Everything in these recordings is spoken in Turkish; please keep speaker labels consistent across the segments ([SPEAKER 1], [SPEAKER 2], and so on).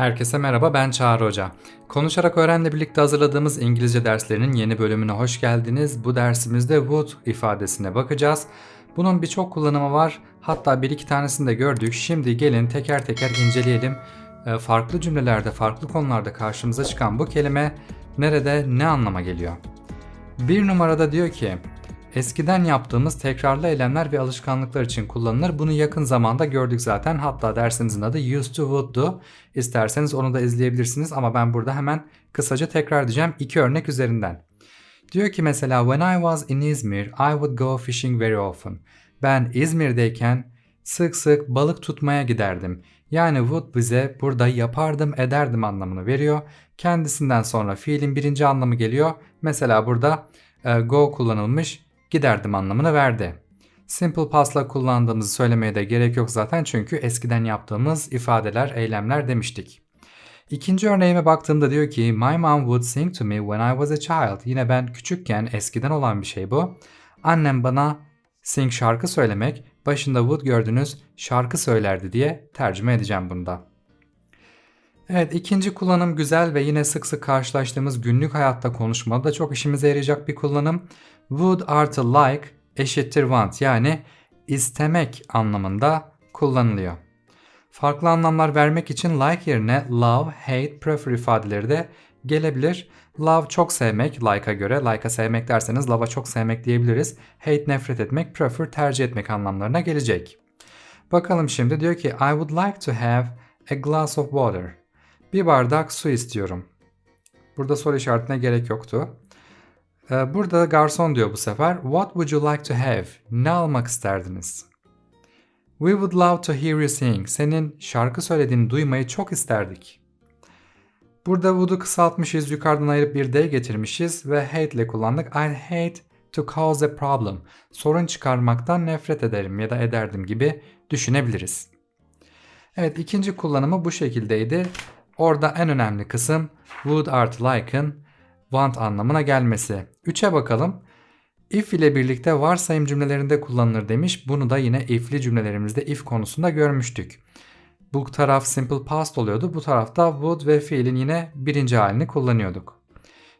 [SPEAKER 1] Herkese merhaba ben Çağrı Hoca. Konuşarak Öğren'le birlikte hazırladığımız İngilizce derslerinin yeni bölümüne hoş geldiniz. Bu dersimizde would ifadesine bakacağız. Bunun birçok kullanımı var. Hatta bir iki tanesini de gördük. Şimdi gelin teker teker inceleyelim. Ee, Farklı cümlelerde, farklı konularda karşımıza çıkan bu kelime nerede, ne anlama geliyor? Bir numarada diyor ki Eskiden yaptığımız tekrarlı eylemler ve alışkanlıklar için kullanılır. Bunu yakın zamanda gördük zaten. Hatta dersimizin adı used to would'du. İsterseniz onu da izleyebilirsiniz ama ben burada hemen kısaca tekrar edeceğim iki örnek üzerinden. Diyor ki mesela when I was in Izmir, I would go fishing very often. Ben İzmir'deyken sık sık balık tutmaya giderdim. Yani would bize burada yapardım ederdim anlamını veriyor. Kendisinden sonra fiilin birinci anlamı geliyor. Mesela burada e, go kullanılmış giderdim anlamını verdi. Simple past'la kullandığımızı söylemeye de gerek yok zaten çünkü eskiden yaptığımız ifadeler, eylemler demiştik. İkinci örneğime baktığımda diyor ki My mom would sing to me when I was a child. Yine ben küçükken eskiden olan bir şey bu. Annem bana sing şarkı söylemek, başında would gördünüz şarkı söylerdi diye tercüme edeceğim bunda. Evet ikinci kullanım güzel ve yine sık sık karşılaştığımız günlük hayatta konuşmada da çok işimize yarayacak bir kullanım. Would artı like eşittir want yani istemek anlamında kullanılıyor. Farklı anlamlar vermek için like yerine love, hate, prefer ifadeleri de gelebilir. Love çok sevmek, like'a göre. Like'a sevmek derseniz love'a çok sevmek diyebiliriz. Hate nefret etmek, prefer tercih etmek anlamlarına gelecek. Bakalım şimdi diyor ki I would like to have a glass of water. Bir bardak su istiyorum. Burada soru işaretine gerek yoktu. Ee, Burada garson diyor bu sefer. What would you like to have? Ne almak isterdiniz? We would love to hear you sing. Senin şarkı söylediğini duymayı çok isterdik. Burada would'u kısaltmışız, yukarıdan ayırıp bir D getirmişiz ve hate ile kullandık. I hate to cause a problem. Sorun çıkarmaktan nefret ederim ya da ederdim gibi düşünebiliriz. Evet ikinci kullanımı bu şekildeydi. Orada en önemli kısım would artı like'ın want anlamına gelmesi. 3'e bakalım. If ile birlikte varsayım cümlelerinde kullanılır demiş. Bunu da yine if'li cümlelerimizde if konusunda görmüştük. Bu taraf simple past oluyordu. Bu tarafta would ve fiilin yine birinci halini kullanıyorduk.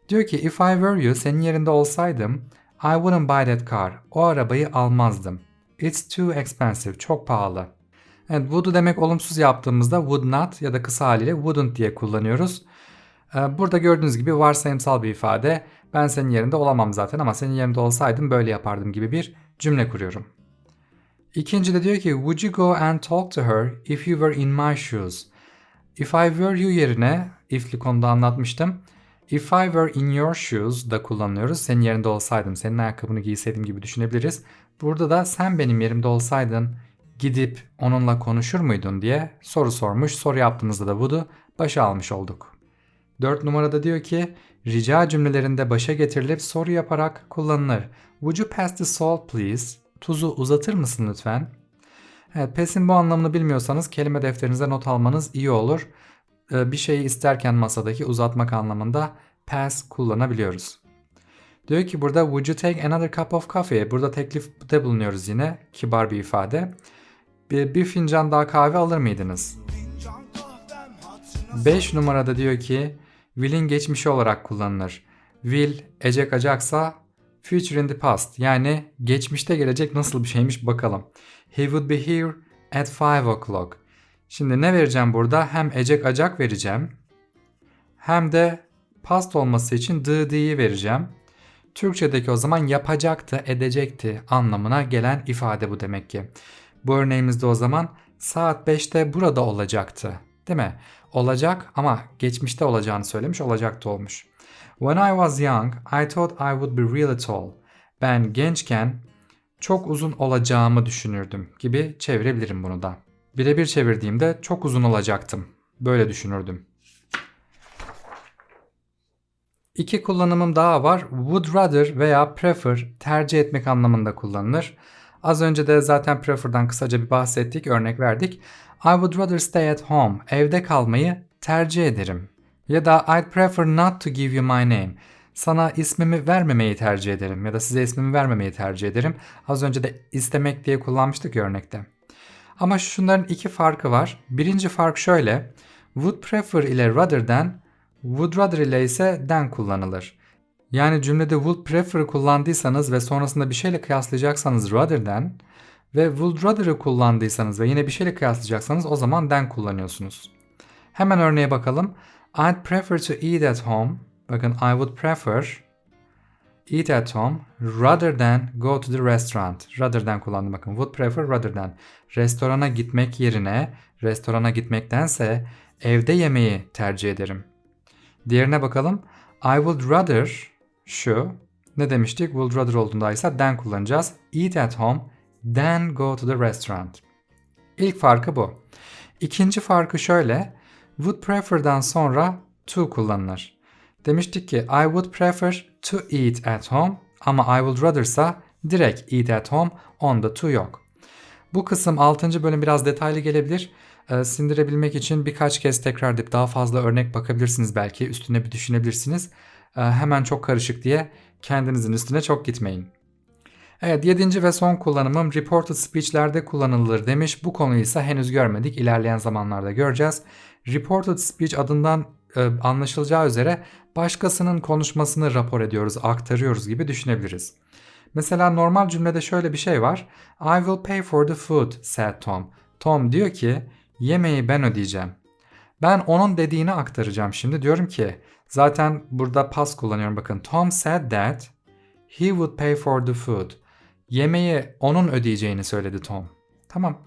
[SPEAKER 1] Diyor ki if I were you senin yerinde olsaydım I wouldn't buy that car. O arabayı almazdım. It's too expensive. Çok pahalı. Evet, would'u demek olumsuz yaptığımızda would not ya da kısa haliyle wouldn't diye kullanıyoruz. Ee, Burada gördüğünüz gibi varsayımsal bir ifade. Ben senin yerinde olamam zaten ama senin yerinde olsaydım böyle yapardım gibi bir cümle kuruyorum. İkinci de diyor ki Would you go and talk to her if you were in my shoes? If I were you yerine if'li konuda anlatmıştım. If I were in your shoes da kullanıyoruz. Senin yerinde olsaydım, senin ayakkabını giyseydim gibi düşünebiliriz. Burada da sen benim yerimde olsaydın gidip onunla konuşur muydun diye soru sormuş. Soru yaptığımızda da would'u başa almış olduk. 4 numarada diyor ki rica cümlelerinde başa getirilip soru yaparak kullanılır. Would you pass the salt please? Tuzu uzatır mısın lütfen? Evet, pass'in bu anlamını bilmiyorsanız kelime defterinize not almanız iyi olur. Ee, Bir şeyi isterken masadaki uzatmak anlamında pass kullanabiliyoruz. Diyor ki burada would you take another cup of coffee? Burada teklifte bulunuyoruz yine. Kibar bir ifade. Bir, bir fincan daha kahve alır mıydınız? 5 numarada diyor ki will'in geçmişi olarak kullanılır. Will ecek acaksa future in the past yani geçmişte gelecek nasıl bir şeymiş bakalım. He would be here at 5 o'clock. Şimdi ne vereceğim burada? Hem ecek acak vereceğim. Hem de past olması için the'yi vereceğim. Türkçedeki o zaman yapacaktı, edecekti anlamına gelen ifade bu demek ki. Bu örneğimizde o zaman saat 5'te burada olacaktı. Değil mi? Olacak ama geçmişte olacağını söylemiş, olacaktı olmuş. When I was young, I thought I would be really tall. Ben gençken çok uzun olacağımı düşünürdüm gibi çevirebilirim bunu da. Birebir çevirdiğimde çok uzun olacaktım. Böyle düşünürdüm. İki kullanımım daha var. Would rather veya prefer tercih etmek anlamında kullanılır. Az önce de zaten prefer'dan kısaca bir bahsettik, örnek verdik. I would rather stay at home. Evde kalmayı tercih ederim. Ya da I'd prefer not to give you my name. Sana ismimi vermemeyi tercih ederim ya da size ismimi vermemeyi tercih ederim. Az önce de istemek diye kullanmıştık örnekte. Ama şunların iki farkı var. Birinci fark şöyle. Would prefer ile rather than, would rather ile ise than kullanılır. Yani cümlede would prefer kullandıysanız ve sonrasında bir şeyle kıyaslayacaksanız rather than ve would rather'ı kullandıysanız ve yine bir şeyle kıyaslayacaksanız o zaman than kullanıyorsunuz. Hemen örneğe bakalım. I'd prefer to eat at home. Bakın I would prefer eat at home rather than go to the restaurant. Rather than kullandım bakın. Would prefer rather than. Restorana gitmek yerine restorana gitmektense evde yemeği tercih ederim. Diğerine bakalım. I would rather şu ne demiştik? Would rather olduğunda ise than kullanacağız. Eat at home than go to the restaurant. İlk farkı bu. İkinci farkı şöyle. Would prefer'dan sonra to kullanılır. Demiştik ki I would prefer to eat at home ama I would rather ise direkt eat at home onda to yok. Bu kısım 6. bölüm biraz detaylı gelebilir. Ee, sindirebilmek için birkaç kez tekrar edip daha fazla örnek bakabilirsiniz belki. Üstüne bir düşünebilirsiniz. Ee, hemen çok karışık diye kendinizin üstüne çok gitmeyin. Evet 7. ve son kullanımım reported speech'lerde kullanılır demiş. Bu konuyu ise henüz görmedik. İlerleyen zamanlarda göreceğiz. Reported speech adından e, anlaşılacağı üzere başkasının konuşmasını rapor ediyoruz, aktarıyoruz gibi düşünebiliriz. Mesela normal cümlede şöyle bir şey var. I will pay for the food, said Tom. Tom diyor ki yemeği ben ödeyeceğim. Ben onun dediğini aktaracağım şimdi. Diyorum ki zaten burada pas kullanıyorum bakın. Tom said that he would pay for the food. Yemeği onun ödeyeceğini söyledi Tom. Tamam.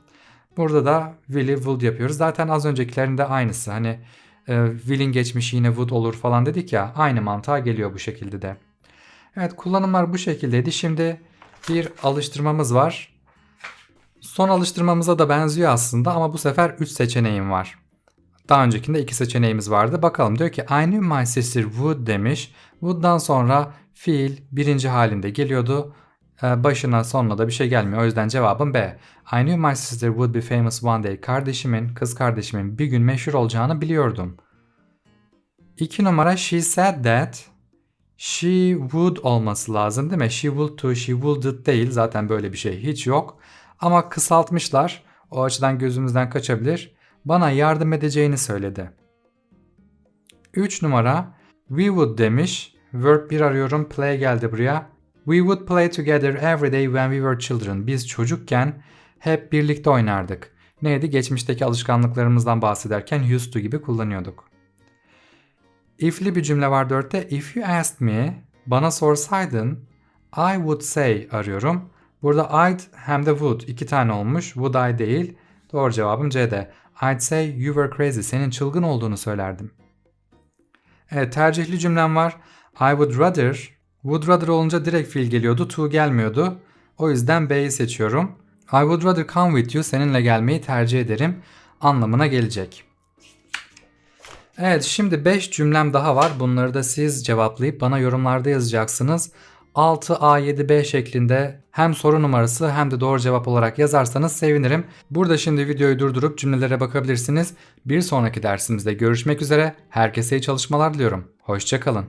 [SPEAKER 1] Burada da will'i would yapıyoruz. Zaten az öncekilerin de aynısı. Hani e, will'in geçmişi yine would olur falan dedik ya. Aynı mantığa geliyor bu şekilde de. Evet kullanımlar bu şekildeydi. Şimdi bir alıştırmamız var. Son alıştırmamıza da benziyor aslında ama bu sefer 3 seçeneğim var. Daha öncekinde 2 seçeneğimiz vardı. Bakalım diyor ki I knew my sister would demiş. Would'dan sonra fiil birinci halinde geliyordu. Ee, başına sonuna da bir şey gelmiyor. O yüzden cevabım B. I knew my sister would be famous one day. Kardeşimin, kız kardeşimin bir gün meşhur olacağını biliyordum. 2 numara she said that she would olması lazım değil mi? She would to, she wouldn't değil. Zaten böyle bir şey hiç yok. Ama kısaltmışlar. O açıdan gözümüzden kaçabilir. Bana yardım edeceğini söyledi. 3 numara we would demiş. Verb 1 arıyorum. Play geldi buraya. We would play together every day when we were children. Biz çocukken hep birlikte oynardık. Neydi? Geçmişteki alışkanlıklarımızdan bahsederken used to gibi kullanıyorduk. If'li bir cümle var dörtte. If you asked me, bana sorsaydın, I would say arıyorum. Burada I'd hem de would iki tane olmuş. Would I değil. Doğru cevabım C'de. I'd say you were crazy. Senin çılgın olduğunu söylerdim. Evet tercihli cümlem var. I would rather Would rather olunca direkt fiil geliyordu. To gelmiyordu. O yüzden B'yi seçiyorum. I would rather come with you. Seninle gelmeyi tercih ederim. Anlamına gelecek. Evet şimdi 5 cümlem daha var. Bunları da siz cevaplayıp bana yorumlarda yazacaksınız. 6A7B şeklinde hem soru numarası hem de doğru cevap olarak yazarsanız sevinirim. Burada şimdi videoyu durdurup cümlelere bakabilirsiniz. Bir sonraki dersimizde görüşmek üzere. Herkese iyi çalışmalar diliyorum. Hoşçakalın.